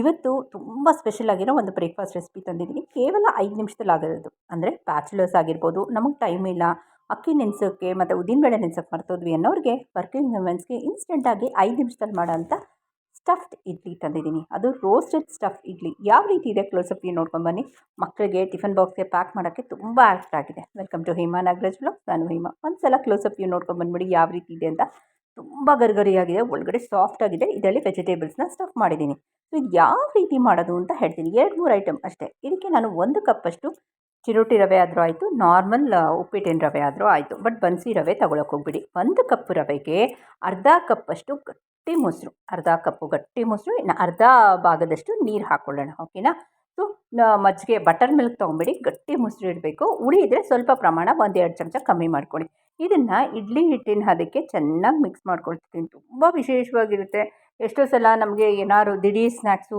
ಇವತ್ತು ತುಂಬ ಸ್ಪೆಷಲ್ ಆಗಿರೋ ಒಂದು ಬ್ರೇಕ್ಫಾಸ್ಟ್ ರೆಸಿಪಿ ತಂದಿದ್ದೀನಿ ಕೇವಲ ಐದು ನಿಮಿಷದಲ್ಲಿ ಆಗೋದು ಅಂದರೆ ಬ್ಯಾಚುಲರ್ಸ್ ಆಗಿರ್ಬೋದು, ನಮಗೆ ಟೈಮ್ ಇಲ್ಲ, ಅಕ್ಕಿ ನೆನೆಸೋಕ್ಕೆ ಮತ್ತು ಉದ್ದಿನಬೇಳೆ ನೆನೆಸೋಕ್ಕೆ ಮರ್ತೋದ್ವಿ ಅನ್ನೋರಿಗೆ ವರ್ಕಿಂಗ್ ವುಮೆನ್ಸ್ಗೆ ಇನ್ಸ್ಟೆಂಟಾಗಿ ಐದು ನಿಮಿಷದಲ್ಲಿ ಮಾಡೋಂಥ ಸ್ಟಫ್ಡ್ ಇಡ್ಲಿ ತಂದಿದ್ದೀನಿ ಅದು ರೋಸ್ಟೆಡ್ ಸ್ಟಫ್ ಇಡ್ಲಿ. ಯಾವ ರೀತಿ ಇದೆ ಕ್ಲೋಸಪ್ ವ್ಯೂ ನೋಡ್ಕೊಂಡು ಬನ್ನಿ. ಮಕ್ಕಳಿಗೆ ಟಿಫನ್ ಬಾಕ್ಸ್ಗೆ ಪ್ಯಾಕ್ ಮಾಡೋಕ್ಕೆ ತುಂಬ ಆಸ್ಟ್ ಆಗಿದೆ. Welcome to Hema Nagaraj blog ನಾನು ಹೇಮಾ ಒಂದು ಸಲ ಕ್ಲೋಸಪ್ ವ್ಯೂ ನೋಡ್ಕೊಂಡು ಬಂದ್ಬಿಡಿ ಯಾವ ರೀತಿ ಇದೆ ಅಂತ. ತುಂಬ ಗರಿಗರಿಯಾಗಿದೆ, ಒಳಗಡೆ ಸಾಫ್ಟ್ ಆಗಿದೆ. ಇದರಲ್ಲಿ ವೆಜಿಟೇಬಲ್ಸ್ನ ಸ್ಟಫ್ ಮಾಡಿದ್ದೀನಿ ಇದು ಯಾವ ರೀತಿ ಮಾಡೋದು ಅಂತ ಹೇಳ್ತೀನಿ. ಎರಡು, ಮೂರು ಐಟಮ್ ಅಷ್ಟೇ. ಇದಕ್ಕೆ ನಾನು ಒಂದು ಕಪ್ಪಷ್ಟು ಚಿರೋಟಿ ರವೆ ಆದರೂ ಆಯಿತು ನಾರ್ಮಲ್ ಉಪ್ಪಿಟ್ಟಿನ ರವೆ ಆದರೂ ಆಯಿತು. ಬಟ್ ಬನ್ಸಿ ರವೆ ತಗೊಳಕ್ಕೆ ಹೋಗ್ಬಿಡಿ. ಒಂದು ಕಪ್ ರವೆಗೆ ಅರ್ಧ ಕಪ್ಪಷ್ಟು ಗಟ್ಟಿ ಮೊಸರು, ಅರ್ಧ ಕಪ್ಪು ಗಟ್ಟಿ ಮೊಸರು, ಇನ್ನು ಅರ್ಧ ಭಾಗದಷ್ಟು ನೀರು ಹಾಕ್ಕೊಳ್ಳೋಣ ಓಕೆನಾ ಸೊ ಮಜ್ಜಿಗೆ ಬಟರ್ ಮಿಲ್ಕ್ ತೊಗೊಂಬಿಡಿ ಗಟ್ಟಿ ಮೊಸರು ಇಡಬೇಕು. ಉಳಿ ಇದ್ದರೆ ಸ್ವಲ್ಪ ಪ್ರಮಾಣ ಒಂದು ಎರಡು ಚಮಚ ಕಮ್ಮಿ ಮಾಡ್ಕೊಳ್ಳಿ. ಇದನ್ನು ಇಡ್ಲಿ ಹಿಟ್ಟಿನ ಹದಕ್ಕೆ ಚೆನ್ನಾಗಿ ಮಿಕ್ಸ್ ಮಾಡ್ಕೊಳ್ತೀನಿ ತುಂಬ ವಿಶೇಷವಾಗಿರುತ್ತೆ. ಎಷ್ಟೋ ಸಲ ನಮಗೆ ಏನಾದ್ರು ದಿಢೀರ್ ಸ್ನ್ಯಾಕ್ಸು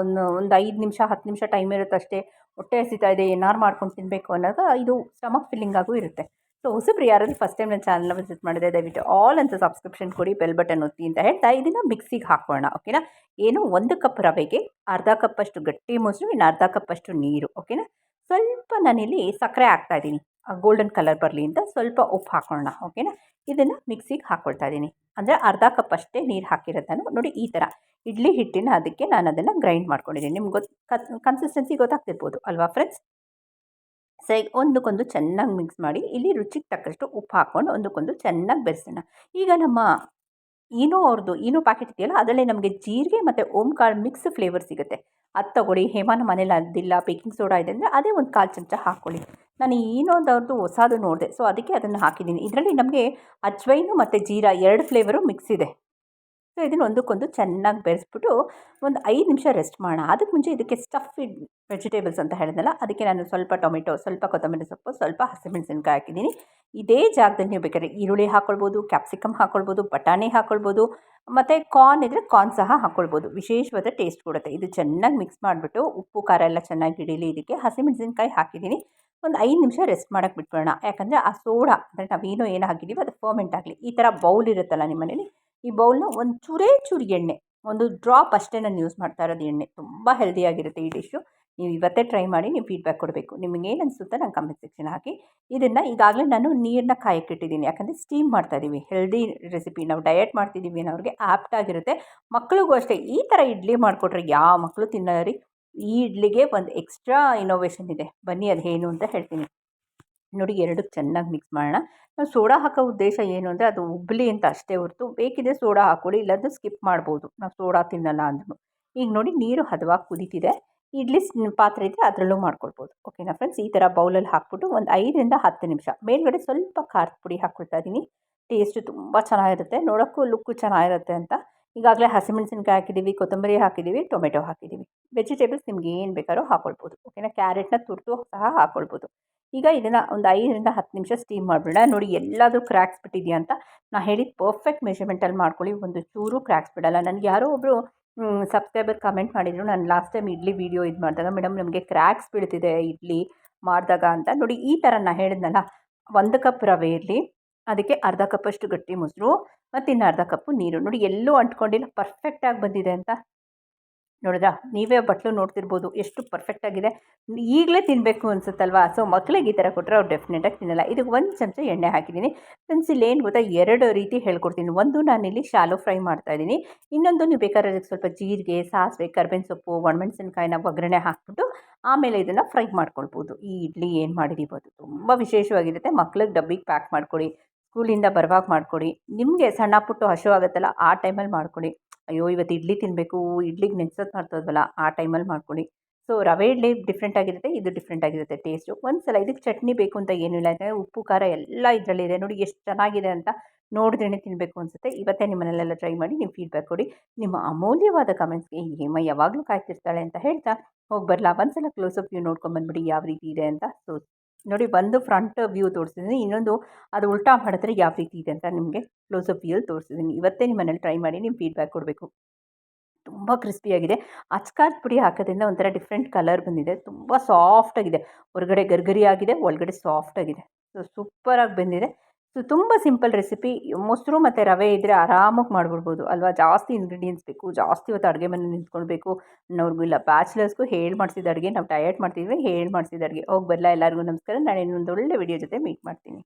ಒಂದು ಒಂದು ಐದು ನಿಮಿಷ, ಹತ್ತು ನಿಮಿಷ ಟೈಮ್ ಇರುತ್ತೆ ಅಷ್ಟೇ. ಹೊಟ್ಟೆ ಹಸಿತಾ ಇದೆ, ಏನಾರು ಮಾಡ್ಕೊಂಡು ತಿನ್ನಬೇಕು ಅನ್ನೋದು ಇದು ಸ್ಟಮಕ್ ಫಿಲ್ಲಿಂಗಾಗೂ ಇರುತ್ತೆ. ಸೊ ಹೊಸಬ್ರು ಯಾರಾದರೂ ಫಸ್ಟ್ ಟೈಮ್ ನನ್ನ ಚಾನಲ್ನ ವಿಸಿಟ್ ಮಾಡಿದೆ ದಯವಿಟ್ಟು ಆಲ್ ಅಂತ ಸಬ್ಸ್ಕ್ರಿಪ್ಷನ್ ಕೊಡಿ ಬೆಲ್ ಬಟನ್ ಒತ್ತಿ ಅಂತ ಹೇಳ್ತಾ ಇದನ್ನು ಮಿಕ್ಸಿಗೆ ಹಾಕೋಣ ಓಕೆನಾ ಏನು ಒಂದು ಕಪ್ ರವೆಗೆ ಅರ್ಧ ಕಪ್ಪಷ್ಟು ಗಟ್ಟಿ ಮೊಸರು, ಇನ್ನು ಅರ್ಧ ಕಪ್ಪಷ್ಟು ನೀರು ಓಕೆನಾ ಸ್ವಲ್ಪ ನಾನಿಲ್ಲಿ ಸಕ್ಕರೆ ಹಾಕ್ತಾಯಿದ್ದೀನಿ ಗೋಲ್ಡನ್ ಕಲರ್ ಬರಲಿ ಅಂತ ಸ್ವಲ್ಪ ಉಪ್ಪು ಹಾಕೋಣ ಓಕೆನಾ ಇದನ್ನು ಮಿಕ್ಸಿಗೆ ಹಾಕ್ಕೊಳ್ತಾ ಇದ್ದೀನಿ. ಅಂದರೆ ಅರ್ಧ ಕಪ್ ಅಷ್ಟೇ ನೀರು ಹಾಕಿರೋದನ್ನು ನೋಡಿ ಈ ಥರ ಇಡ್ಲಿ ಹಿಟ್ಟಿನ ಅದಕ್ಕೆ ನಾನು ಅದನ್ನು ಗ್ರೈಂಡ್ ಮಾಡ್ಕೊಂಡಿದ್ದೀನಿ. ನಿಮ್ಗೆ ಗೊತ್ತು ಕನ್ಸಿಸ್ಟೆನ್ಸಿ ಗೊತ್ತಾಗ್ತಿರ್ಬೋದು ಅಲ್ವಾ ಫ್ರೆಂಡ್ಸ್ ಸೈ, ಒಂದಕ್ಕೊಂದು ಚೆನ್ನಾಗಿ ಮಿಕ್ಸ್ ಮಾಡಿ ಇಲ್ಲಿ ರುಚಿಗೆ ತಕ್ಕಷ್ಟು ಉಪ್ಪು ಹಾಕ್ಕೊಂಡು ಒಂದಕ್ಕೊಂದು ಚೆನ್ನಾಗಿ ಬೆರೆಸೋಣ. ಈಗ ನಮ್ಮ ಏನೋ ಅವ್ರದ್ದು ಈನೋ ಪ್ಯಾಕೆಟ್ ಇದೆಯಲ್ಲ, ಅದರಲ್ಲೇ ನಮಗೆ ಜೀರಿಗೆ ಮತ್ತು ಓಂಕಾಳು ಮಿಕ್ಸ್ ಫ್ಲೇವರ್ ಸಿಗುತ್ತೆ. ಅದು ತಗೊಳ್ಳಿ ಹೇಮಾನ ಮನೇಲಿ ಅದಿಲ್ಲ ಬೇಕಿಂಗ್ ಸೋಡಾ ಇದೆ ಅಂದರೆ ಅದೇ ಒಂದು ಕಾಲು ಚಮಚ ಹಾಕ್ಕೊಳ್ಳಿ ನಾನು ಈನೋದವ್ರದ್ದು ಹೊಸದು ನೋಡಿದೆ ಸೊ ಅದಕ್ಕೆ ಅದನ್ನು ಹಾಕಿದ್ದೀನಿ. ಇದರಲ್ಲಿ ನಮಗೆ ಅಜ್ವೈನು ಮತ್ತು ಜೀರಾ ಎರಡು ಫ್ಲೇವರು ಮಿಕ್ಸ್ ಇದೆ. ಸೊ, ಇದನ್ನು ಒಂದಕ್ಕೊಂದು ಚೆನ್ನಾಗಿ ಬೆರೆಸ್ಬಿಟ್ಟು ಒಂದು ಐದು ನಿಮಿಷ ರೆಸ್ಟ್ ಮಾಡೋಣ. ಅದಕ್ಕೆ ಮುಂಚೆ ಇದಕ್ಕೆ ಸ್ಟಫ್ಡ್ ವೆಜಿಟೇಬಲ್ಸ್ ಅಂತ ಹೇಳಿದ್ನಲ್ಲ, ಅದಕ್ಕೆ ನಾನು ಸ್ವಲ್ಪ ಟೊಮೆಟೊ, ಸ್ವಲ್ಪ ಕೊತ್ತಂಬರಿ ಸೊಪ್ಪು, ಸ್ವಲ್ಪ ಹಸಿಮೆಣಸಿನ್ಕಾಯಿ ಹಾಕಿದ್ದೀನಿ. ಇದೇ ಜಾಗದಲ್ಲಿ ನೀವು ಬೇಕಾದ್ರೆ ಈರುಳ್ಳಿ ಹಾಕ್ಕೊಳ್ಬೋದು ಕ್ಯಾಪ್ಸಿಕಮ್ ಹಾಕ್ಕೊಳ್ಬೋದು ಬಟಾಣಿ ಹಾಕ್ಕೊಳ್ಬೋದು ಮತ್ತು ಕಾರ್ನ್ ಇದ್ದರೆ ಕಾರ್ನ್ ಸಹ ಹಾಕ್ಕೊಳ್ಬೋದು ವಿಶೇಷವಾದ ಟೇಸ್ಟ್ ಕೊಡುತ್ತೆ. ಇದು ಚೆನ್ನಾಗಿ ಮಿಕ್ಸ್ ಮಾಡಿಬಿಟ್ಟು ಉಪ್ಪು, ಖಾರ ಎಲ್ಲ ಚೆನ್ನಾಗಿ ಹಿಡೀಲಿ. ಇದಕ್ಕೆ ಹಸಿಮೆಣಸಿನ್ಕಾಯಿ ಹಾಕಿದ್ದೀನಿ. ಒಂದು ಐದು ನಿಮಿಷ ರೆಸ್ಟ್ ಮಾಡೋಕ್ಕೆ ಬಿಟ್ಬಿಡೋಣ. ಯಾಕಂದರೆ ಆ ಸೋಡಾ ಅಂದರೆ ನಾವೇನೋ ಏನು ಹಾಕಿದ್ದೀವಿ ಅದು ಫರ್ಮೆಂಟ್ ಆಗಲಿ. ಈ ಥರ ಬೌಲ್ ಇರುತ್ತಲ್ಲ ನಿಮ್ಮ ಮನೇಲಿ ಈ ಬೌಲ್ನ ಒಂದು ಚೂರೇ ಚೂರು ಎಣ್ಣೆ, ಒಂದು ಡ್ರಾಪ್ ಅಷ್ಟೇ ನಾನು ಯೂಸ್ ಮಾಡ್ತಾ ಇರೋದು ಎಣ್ಣೆ. ತುಂಬ ಹೆಲ್ದಿಯಾಗಿರುತ್ತೆ ಈ ಡಿಶ್ಶು ನೀವು ಇವತ್ತೇ ಟ್ರೈ ಮಾಡಿ ನೀವು ಫೀಡ್ಬ್ಯಾಕ್ ಕೊಡಬೇಕು. ನಿಮಗೆ ಏನು ಅನಿಸುತ್ತೆ ನಾನು ಕಮೆಂಟ್ ಸೆಕ್ಷನ್ ಹಾಕಿ. ಇದನ್ನು ಈಗಾಗಲೇ ನಾನು ನೀರನ್ನ ಕಾಯಕ್ಕಿಟ್ಟಿದ್ದೀನಿ ಯಾಕಂದರೆ ಸ್ಟೀಮ್ ಮಾಡ್ತಾ ಇದ್ದೀವಿ ಹೆಲ್ದಿ ರೆಸಿಪಿ ನಾವು ಡಯಟ್ ಮಾಡ್ತಿದ್ದೀವಿ ಅನ್ನೋರಿಗೆ ಆ್ಯಪ್ಟ್ ಆಗಿರುತ್ತೆ. ಮಕ್ಕಳಿಗೂ ಅಷ್ಟೇ, ಈ ಥರ ಇಡ್ಲಿ ಮಾಡಿಕೊಟ್ರೆ ಯಾವ ಮಕ್ಕಳು ತಿನ್ನೋರಿ ಈ ಇಡ್ಲಿಗೆ ಒಂದು ಎಕ್ಸ್ಟ್ರಾ ಇನೋವೇಷನ್ ಇದೆ. ಬನ್ನಿ ಅದು ಏನು ಅಂತ ಹೇಳ್ತೀನಿ. ನೋಡಿ ಎರಡು ಚೆನ್ನಾಗಿ ಮಿಕ್ಸ್ ಮಾಡೋಣ. ನಾವು ಸೋಡಾ ಹಾಕೋ ಉದ್ದೇಶ ಏನು ಅಂದರೆ ಅದು ಉಬ್ಬಲಿ ಅಂತ ಅಷ್ಟೇ ಹೊರತು ಬೇಕಿದ್ರೆ ಸೋಡಾ ಹಾಕೊಳ್ಳಿ ಇಲ್ಲಾಂದರೆ ಸ್ಕಿಪ್ ಮಾಡ್ಬೋದು. ನಾವು ಸೋಡಾ ತಿನ್ನಲ್ಲ ಅಂದ್ರೂ ಈಗ ನೋಡಿ ನೀರು ಹದವಾಗಿ ಕುದೀತಿದೆ. ಇಡ್ಲಿ ಪಾತ್ರೆ ಇದೆ ಅದರಲ್ಲೂ ಮಾಡ್ಕೊಳ್ಬೋದು. ಓಕೆನಾ ಫ್ರೆಂಡ್ಸ್ ಈ ಥರ ಬೌಲಲ್ಲಿ ಹಾಕ್ಬಿಟ್ಟು ಒಂದು ಐದರಿಂದ ಹತ್ತು ನಿಮಿಷ. ಮೇಲ್ಗಡೆ ಸ್ವಲ್ಪ ಖಾರದ ಪುಡಿ ಹಾಕ್ಕೊಳ್ತಾ ಇದ್ದೀನಿ ಟೇಸ್ಟು ತುಂಬ ಚೆನ್ನಾಗಿರುತ್ತೆ. ನೋಡೋಕ್ಕೂ ಲುಕ್ಕು ಚೆನ್ನಾಗಿರುತ್ತೆ ಅಂತ. ಈಗಾಗಲೇ ಹಸಿಮೆಣಸಿನ್ಕಾಯಿ ಹಾಕಿದ್ದೀವಿ ಕೊತ್ತಂಬರಿ ಹಾಕಿದ್ದೀವಿ ಟೊಮೆಟೊ ಹಾಕಿದ್ದೀವಿ ವೆಜಿಟೇಬಲ್ಸ್ ನಿಮ್ಗೆ ಏನು ಬೇಕಾದ್ರೂ ಹಾಕ್ಕೊಳ್ಬೋದು ಓಕೆನಾ ಕ್ಯಾರೆಟ್ನ ತುರಿದು ಸಹ ಹಾಕ್ಕೊಳ್ಬೋದು ಈಗ ಇದನ್ನು ಒಂದು ಐದರಿಂದ ಹತ್ತು ನಿಮಿಷ ಸ್ಟೀಮ್ ಮಾಡಿಬಿಡೋಣ. ನೋಡಿ ಎಲ್ಲಾದರೂ ಕ್ರ್ಯಾಕ್ಸ್ ಬಿಟ್ಟಿದೆಯಾ ಅಂತ ನಾನು ಹೇಳಿದ ಪರ್ಫೆಕ್ಟ್ ಮೆಷರ್ಮೆಂಟಲ್ಲಿ ಮಾಡ್ಕೊಳ್ಳಿ. ಒಂದು ಚೂರು ಕ್ರ್ಯಾಕ್ಸ್ ಬಿಡೋಲ್ಲ. ನನಗೆ ಯಾರೋ ಒಬ್ಬರು ಸಬ್ಸ್ಕ್ರೈಬರ್ ಕಮೆಂಟ್ ಮಾಡಿದರು. ನಾನು ಲಾಸ್ಟ್ ಟೈಮ್ ಇಡ್ಲಿ ವೀಡಿಯೋ ಇದು ಮಾಡಿದಾಗ ಮೇಡಮ್ ನಮಗೆ ಕ್ರ್ಯಾಕ್ಸ್ ಬೀಳ್ತಿದೆ ಇಡ್ಲಿ ಮಾಡಿದಾಗ ಅಂತ. ನೋಡಿ ಈ ಥರ ನಾನು ಹೇಳಿದ್ನಲ್ಲ, ಒಂದು ಕಪ್ ರವೆ ಇರಲಿ, ಅದಕ್ಕೆ ಅರ್ಧ ಕಪ್ಪಷ್ಟು ಗಟ್ಟಿ ಮೊಸರು ಮತ್ತು ಇನ್ನು ಅರ್ಧ ಕಪ್ಪು ನೀರು. ನೋಡಿ ಎಲ್ಲೂ ಅಂಟ್ಕೊಂಡಿಲ್ಲ ಪರ್ಫೆಕ್ಟಾಗಿ ಬಂದಿದೆ ಅಂತ. ನೋಡಿದ್ರಾ ನೀವೇ ಬಟ್ಲು ನೋಡ್ತಿರ್ಬೋದು. ಎಷ್ಟು ಪರ್ಫೆಕ್ಟಾಗಿದೆ ಈಗಲೇ ತಿನ್ನಬೇಕು ಅನ್ಸುತ್ತಲ್ವಾ? ಸೊ ಮಕ್ಳಿಗೆ ಈ ಥರ ಕೊಟ್ಟರೆ ಅವ್ರು ಡೆಫಿನೆಟಾಗಿ ತಿನ್ನಲ್ಲ. ಇದಕ್ಕೆ ಒಂದು ಚಮಚ ಎಣ್ಣೆ ಹಾಕಿದ್ದೀನಿ. ಫ್ರೆಂಡ್ಸ್ ಇಲ್ಲಿ ಏನು ಗೊತ್ತಾ? ಎರಡು ರೀತಿ ಹೇಳ್ಕೊಡ್ತೀನಿ. ಒಂದು ನಾನಿಲ್ಲಿ ಶಾಲೋ ಫ್ರೈ ಮಾಡ್ತಾ ಇದ್ದೀನಿ. ಇನ್ನೊಂದು ನೀವು ಬೇಕಾದ್ರೆ ಅದಕ್ಕೆ ಸ್ವಲ್ಪ ಜೀರಿಗೆ, ಸಾಸಿವೆ, ಕರ್ಬೇವಿನ ಸೊಪ್ಪು, ಒಣಮೆಣಸಿನ್ಕಾಯಿನ ಒಗ್ಗರಣೆ ಹಾಕ್ಬಿಟ್ಟು ಆಮೇಲೆ ಇದನ್ನು ಫ್ರೈ ಮಾಡ್ಕೊಳ್ಬೋದು. ಈ ಇಡ್ಲಿ ಏನು ಮಾಡಿದ್ದೀವಿ ತುಂಬ ವಿಶೇಷವಾಗಿರುತ್ತೆ. ಮಕ್ಳಿಗೆ ಡಬ್ಬಿಗೆ ಪ್ಯಾಕ್ ಮಾಡ್ಕೊಳ್ಳಿ ಸ್ಕೂಲಿಂದ ಬರುವಾಗ ಮಾಡಿಕೊಡಿ. ನಿಮಗೆ ಸಣ್ಣ ಪುಟ್ಟು ಹಶು ಆಗುತ್ತಲ್ಲ, ಆ ಟೈಮಲ್ಲಿ ಮಾಡಿಕೊಡಿ. ಅಯ್ಯೋ, ಇವತ್ತು ಇಡ್ಲಿ ತಿನ್ನಬೇಕು ಇಡ್ಲಿಗೆ ನೆನ್ಸೋದು ಮಾಡ್ತೋದ್ವಲ್ಲ ಆ ಟೈಮಲ್ಲಿ ಮಾಡ್ಕೊಳ್ಳಿ. ಸೊ, ರವೆ ಇಡ್ಲಿ ಡಿಫ್ರೆಂಟ್ ಆಗಿರುತ್ತೆ, ಇದು ಡಿಫ್ರೆಂಟ್ ಆಗಿರುತ್ತೆ ಟೇಸ್ಟು ಒಂದು ಸಲ ಇದಕ್ಕೆ ಚಟ್ನಿ ಬೇಕು ಅಂತ ಏನಿಲ್ಲ ಯಾಕಂದರೆ ಉಪ್ಪು, ಖಾರ ಎಲ್ಲ ಇದರಲ್ಲಿದೆ ನೋಡಿ, ಎಷ್ಟು ಚೆನ್ನಾಗಿದೆ ಅಂತ ನೋಡಿದ್ರೇ ತಿನ್ನಬೇಕು ಅನಿಸುತ್ತೆ. ಇವತ್ತೇ ನಿಮ್ಮನೆಲ್ಲ ಟ್ರೈ ಮಾಡಿ ನಿಮ್ಮ ಫೀಡ್ಬ್ಯಾಕ್ ಕೊಡಿ. ನಿಮ್ಮ ಅಮೂಲ್ಯವಾದ ಕಮೆಂಟ್ಸ್ಗೆ ಹೇಮ ಯಾವಾಗಲೂ ಕಾಯ್ತಿರ್ತಾಳೆ ಅಂತ ಹೇಳ್ತಾ ಹೋಗಿ ಬರಲಾ ಒಂದು ಸಲ ಕ್ಲೋಸಪ್ ವ್ಯೂ ನೋಡ್ಕೊಂಬಂದ್ಬಿಡಿ ಯಾವ ರೀತಿ ಇದೆ ಅಂತ. ಸೊ ನೋಡಿ ಒಂದು ಫ್ರಂಟ್ ವ್ಯೂ ತೋರಿಸಿದ್ದೀನಿ, ಇನ್ನೊಂದು ಅದು ಉಲ್ಟಾ ಮಾಡಿದ್ರೆ ಯಾವ ರೀತಿ ಇದೆ ಅಂತ ನಿಮಗೆ ಕ್ಲೋಸಪ್ ವ್ಯೂಲ್ಲಿ ತೋರಿಸಿದ್ದೀನಿ. ಇವತ್ತೇ ನಿಮ್ಮ ಮನೇಲಿ ಟ್ರೈ ಮಾಡಿ ನಿಮ್ಮ ಫೀಡ್ಬ್ಯಾಕ್ ಕೊಡಬೇಕು. ತುಂಬ ಕ್ರಿಸ್ಪಿಯಾಗಿದೆ ಅಚ್ಕಾರದ ಪುಡಿ ಹಾಕೋದ್ರಿಂದ ಒಂಥರ ಡಿಫ್ರೆಂಟ್ ಕಲರ್ ಬಂದಿದೆ. ತುಂಬ ಸಾಫ್ಟಾಗಿದೆ ಹೊರಗಡೆ ಗರ್ಗರಿ ಆಗಿದೆ. ಒಳಗಡೆ ಸಾಫ್ಟಾಗಿದೆ ಸೊ ಸೂಪರಾಗಿ ಬಂದಿದೆ. ಸೊ, ತುಂಬ ಸಿಂಪಲ್ ರೆಸಿಪಿ. ಮೊಸರು ಮತ್ತು ರವೆ ಇದ್ದರೆ ಆರಾಮಾಗಿ ಮಾಡಿಬಿಡ್ಬೋದು. ಅಲ್ವಾ? ಜಾಸ್ತಿ ಇಂಗ್ರೀಡಿಯೆಂಟ್ಸ್ ಬೇಕು, ಜಾಸ್ತಿ ಹೊತ್ತು ಅಡುಗೆ ಮನೆ ನಿಂತ್ಕೊಳ್ಬೇಕು. ಅನ್ನೋರ್ಗೂ ಇಲ್ಲ, ಬ್ಯಾಚುಲರ್ಸ್ಗೂ ಹೇಳಿ ಮಾಡಿಸಿದ ಅಡುಗೆ, ನಾವು ಡಯಟ್ ಮಾಡ್ತಿದ್ವಿ ಹೇಳಿ ಮಾಡಿಸಿದ ಅಡುಗೆ. ಹೋಗಿ ಬರಲ್ಲ ಎಲ್ಲರಿಗೂ ನಮಸ್ಕಾರ. ನಾನು ಇನ್ನೊಂದು ಒಳ್ಳೆ ವಿಡಿಯೋ ಜೊತೆ ಮೀಟ್ ಮಾಡ್ತೀನಿ.